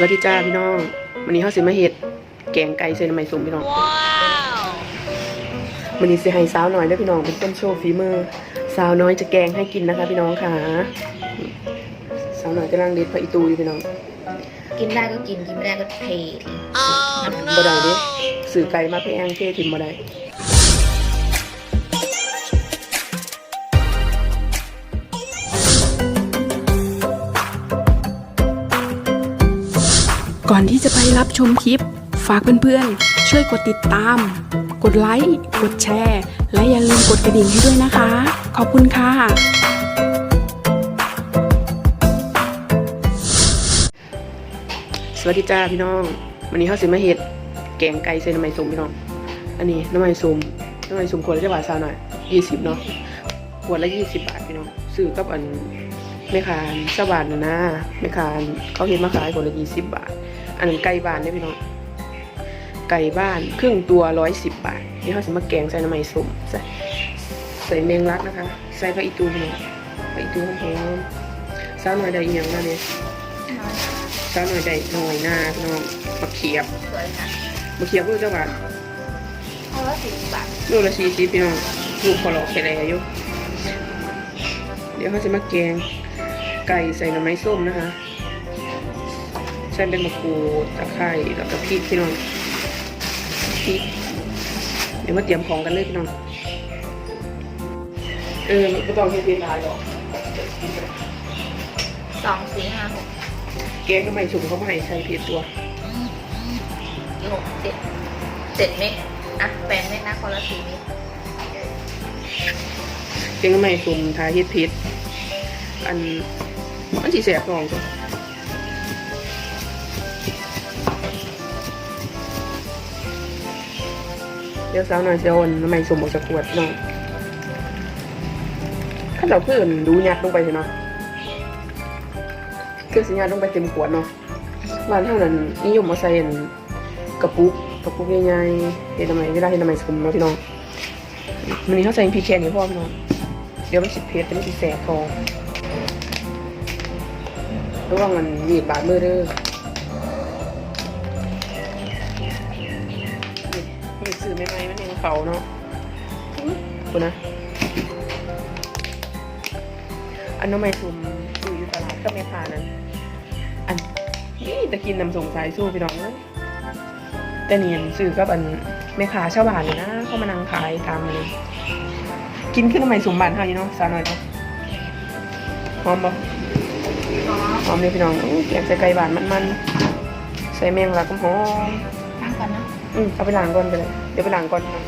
สวัสดีจ้าพี่น้อง วันนี้เขาสิมาเฮ็ดแกงไก่ใส่น้ำมันสุ่มพี่น้องวันนี้สิให้สาวน้อยเด้อพี่น้องเป็นต้นโชว์ฝีมือ สาวน้อยจะแกงให้กินนะคะ พี่น้องค่ะ สาวน้อยกำลังเด็ดผักอีตูอยู่พี่น้องกินได้ก็กินกินไม่ได้ก็เททิ้งบ่ได้เด้สื่อไก่มาแพงเททิมบ่ได้ ก่อนที่จะไปรับชมคลิป ฝากเพื่อนๆ ช่วยกดติดตาม กดไลค์ กดแชร์ และอย่าลืมกดกระดิ่งให้ด้วยนะคะ ขอบคุณค่ะ สวัสดีจ้าพี่น้อง วันนี้เขาวสิมาเฮ็ด แกงไก่ใส่น้ำมันสุ่มพี่น้อง อันนี้น้ำมันสุ่มน้ำมันสุ่มขวดละจะบาทซาวหน่อยยี่สิบเนาะ ขวดละยี่สิบบาทพี่น้อง ซื้อกับอันแม่ค้าชาวบ้านนะนะแม่ค้าเขาเห็นมาขายขวดละยี่สิบบาท อันนั้นไก่บ้านเนี่ยพี่น้อง ไก่บ้านครึ่งตัวร้อยสิบบาท นี่เขาสิมาแกงใส่น้ำมันสุ่มใส่ใส่แมงลักนะคะ ใส่ผักอีตูพี่น้องผักอีตูหอมๆซาวหน่อยได้อีกอย่างมาเนี่ยซาวหน่อยได้หน่อยหน้าพี่น้องมะเขียบสวยนะมะเขียบลูกเจ้าบาทเอาละสิบบาทลูกละสี่สิบพี่น้องลูกพอหลอกแค่ไรอยู่เดี๋ยวเขาจะมาแกงไก่ใส่หน่อไม้ส้มนะคะ ใส่เป็นมะกรูดตะไคร้แล้วก็พริกพี่น้องพริกเดี๋ยวมาเตรียมของกันเลยพี่น้อง เออไม่ต้องให้เพียรายหรอกสองสี่ห้าหกแกงทำไมสุ่มเขาไม่ให้ใส่เพียรตัวหกเจ็ดเจ็ดเม็ดอะแปดเม็ดนะคนละสี่เม็ดแกงทำไมสุ่มทาเฮ็ดพิษอันอันสีแสบทองจ้ะ เดี๋ยวสาวหน่อยเซลนทำไมสุ่มออกจากวดน้องถ้าเราเพื่อนดูยัดลงไปเนาะคือสัญญาลงไปเต็มขวดเนาะบ้านเท่านั้นนิยมมาใส่อันกระปุกกระปุกใหญ่ๆเห็นทำไมไม่ได้เห็นทำไมสุ่มเนาะพี่น้องมันนี้เขาใส่พริกแคนอยู่พ่อพี่น้องเดี๋ยวมันสิเพชรมันสิแสบทองระวังมันมีดบาดมือเด้อ ซื้อใหม่ๆมันยังเขาเนาะคุณนะ อันน้องไม่ซุมซื้ออยู่ตลาดก็ไม่ผ่านนั้น อันนี่ตะกินนำส่งสายสู้พี่น้องเอ้ยแต่เนียนซื้อกับอันแม่ค้าชาวบ้านเลยนะเขามานั่งขายตามเลยกินขึ้นทำไมสมบัติเท่านี้เนาะสาหน่อยเนาะหอมบ่หอมเลยพี่น้องแกงใส่ไก่บานมันๆใส่แมงลักหอมตั้งกันนะ อืมเอาไปล้างก่อนไปเลยเดี๋ยวไปล้างก่อนนะ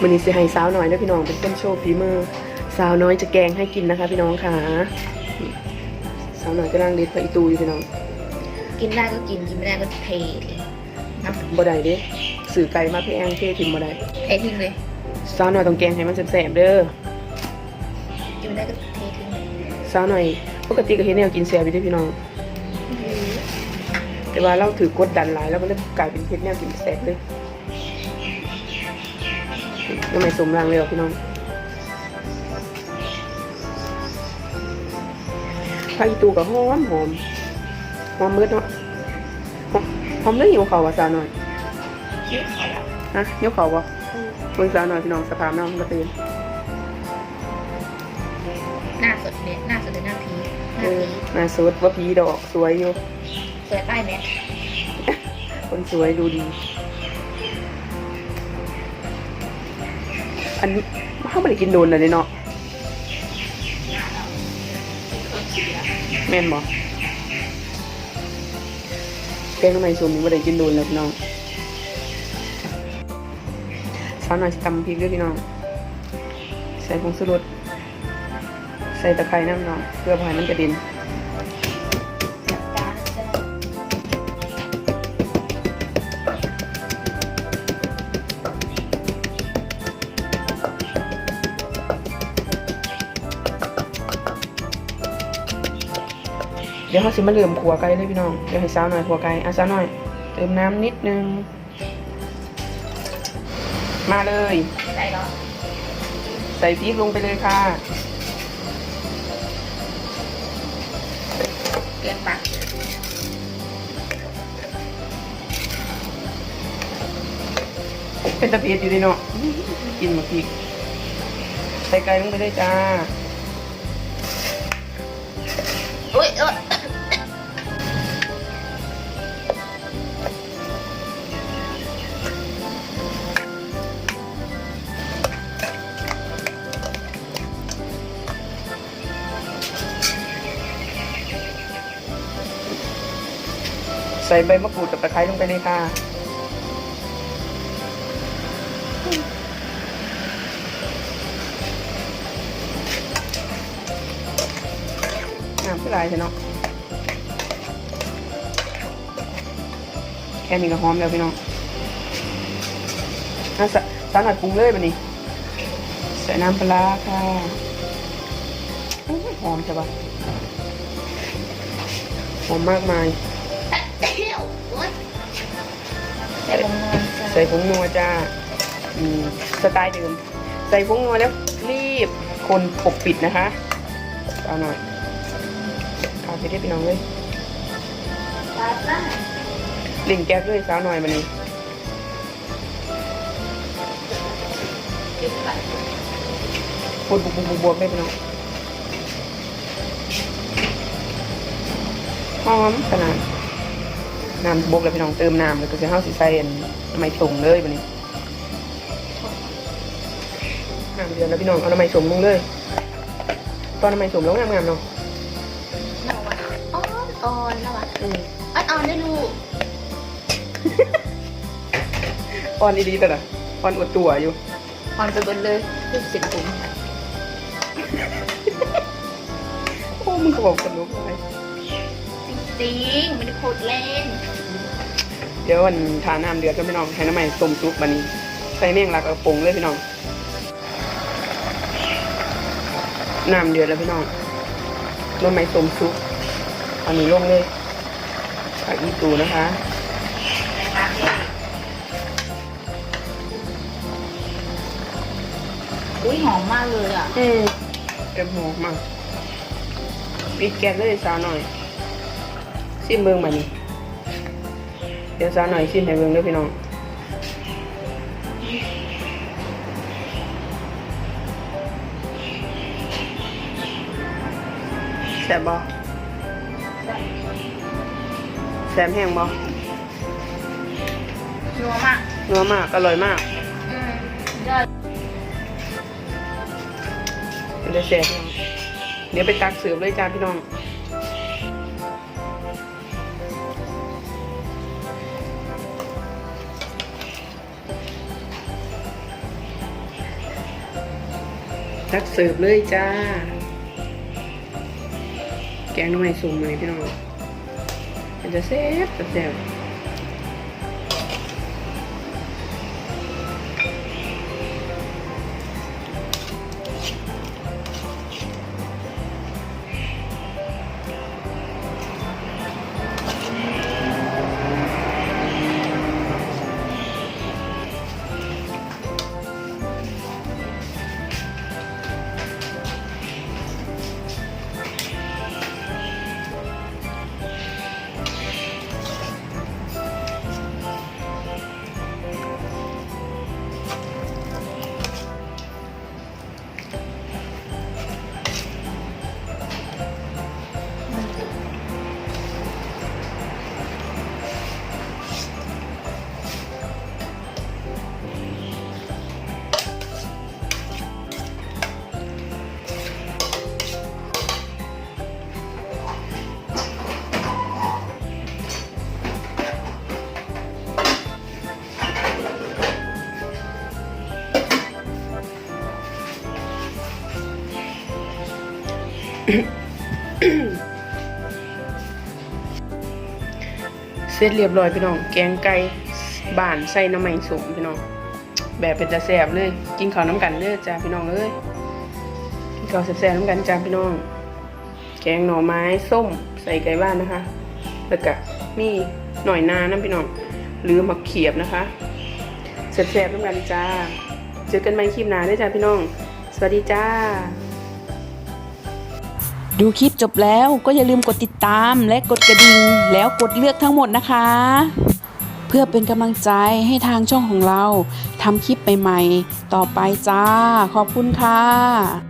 วันนี้สิให้สาวหน่อยเด้อพี่น้องเป็นต้นโชว์ฝีมือ สาวน้อยจะแกงให้กินนะคะ พี่น้องค่ะ สาวหน่อยกำลังเด็ดผักอีตูอยู่พี่น้องกินได้ก็กินกินไม่ได้ก็เททิ้งนะบ่ได้เด้สื่อไก่มาพี่แองเททิมบ่ได้เททิ้งเลยสาวหน่อยต้องแกงให้มันแสบๆเด้อกินไม่ได้ก็เททิ้งเลยสาวหน่อยปกติก็เห็นแนวกินแซ่บอยู่เด้อพี่น้อง แต่ว่าเราถือกดดันหลายแล้วก็เลยกลายเป็นเพชรแนวกินแสบเลยน้ำไม่สมรังเลยเหรอพี่น้องผักอีตูกับหอมหอมหอมมืดเนาะหอมหอมเรื่องหิวเขาวว่ะสาวหน่อยเยอะเขาละฮะหิวเขาวบ่เบิ่งสาวหน่อยพี่น้องสภาพน้องก็ตื่นหน้าสดเนี่ยหน้าสดเลยหน้าพีหเอน้าอพีหน่าสดว่าพีดอกสวยอยู่ สวยใต้แมคนสวยดูดี อันนี้เขาไม่ได้กินโดนเลยเนาะแม่นบอกแกงทำไมส้มนี่ไม่ได้กินโดนแล้วพี่น้องสาวหน่อยสิตำพริกด้วยพี่น้อง ใส่ผงชูรสใส่ตะไคร้น้ำน้องเพื่อพายมันกระเด็น เดี๋ยวเขาสิมาเติมขัวไก่เลยพี่น้อง เดี๋ยวให้สาวหน่อยขัวไก่อะสาวหน่อย เติมน้ำนิดนึง มาเลย ใส่หรอใส่พริกลงไปเลยค่ะ เกลือปักเป็นตะเพียดอยู่ดีเนาะ กินมาพริก ใส่ไก่ลงไปเลยจ้า อุ้ยเออ ใส่ใบมะกรูดกับตะไคร้ลงไปเลยค่ะน้ำก็ลายใช่เนาะแค่นี้ก็หอมแล้วพี่น้องน่าสะสาหน่อยปรุงเลยบันนี้ ใส่น้ำปลาค่ะอุ๊ยหอมใช่ปะหอมมากมาย ใส่ผงนัวจ้าอืมสไตล์เดิมใส่ผงนัวแล้วรีบคนปกปิดนะคะเอาหน่อยเอาไปได้พี่น้องเลยปลาซ่าลิ่นแก๊สด้วยสาวหน่อยมันนี้จุดไปบุบบุบบุบบวบได้พี่น้องหอมขนาด น้ำบกแล้วพี่น้องเติมน้ำแล้วก็จะเข้าสีใส่อันน้ำมันสมเลยวันนี้น้ำเดือดแล้วพี่น้องเอาน้ำมันสมลงเลย ตอนน้ำมันสมลงงามๆเนาะน่าว่ะอ่อนอ่อนน่าว่ะอืมอ่อนอ่อนได้ลูกอ่อนดีๆแต่ละอ่อนอวดตัวอยู่อ่อนไปหมดเลยลูกเสร็จผมโอ้มึงก็บอกกันนุกไป จริงๆไม่ได้โคตรเล่น เดี๋ยววันทาน้ำเดือดก็พี่น้องใช้น้ำมันต้มซุปบันนี้ใส่เมี่ยงหลักเอาปรุงเลยพี่น้อง น้ำเดือดแล้วพี่น้องน้ำมันต้มซุปอันนี้ลงเลยผักอีตูนะคะอุ้ยหอมมากเลยอะ อืมเต็มหัวมากปิดแก๊สเลยสาวหน่อย ซิมเบิ้งมานี่เดี๋ยวสาวหน่อยซิมให้เบิ้งเด้วยพี่น้องแซ่บบ่แซ่บแห้งบ่นัวมากนัวมาก อร่อยมากอืมยอดเป็นจะแซ่บพี่น้องเดี๋ยวไปตักเสิร์ฟเลยจ้าพี่น้อง ตักเสิร์ฟเลยจ้า แกงน้ำไม้สุ่มเลยพี่น้องมันจะแซ่บจะแซ่บ เสร็จเรียบร้อยพี่น้อง แกงไก่บ้านใส่น้ำมันสมพี่น้อง แบบเป็นตาแซ่บเลย กินข้าวน้ำกันเลยจ้าพี่น้องเอ้ยกินข้าวแซ่บๆน้ำกันจ้าพี่น้อง แกงหน่อไม้ส้มใส่ไก่บ้านนะคะ แล้วก็มีหน่อยนาน้ำพี่น้อง หรือมะเขียบนะคะแซ่บๆน้ำกันจ้า เจอกันใหม่คลิปหน้าด้วยจ้าพี่น้อง สวัสดีจ้า ดูคลิปจบแล้วก็อย่าลืมกดติดตามและกดกระดิ่งแล้วกดเลือกทั้งหมดนะคะ เพื่อเป็นกำลังใจให้ทางช่องของเราทำคลิปใหม่ๆ ต่อไปจ้า ขอบคุณค่ะ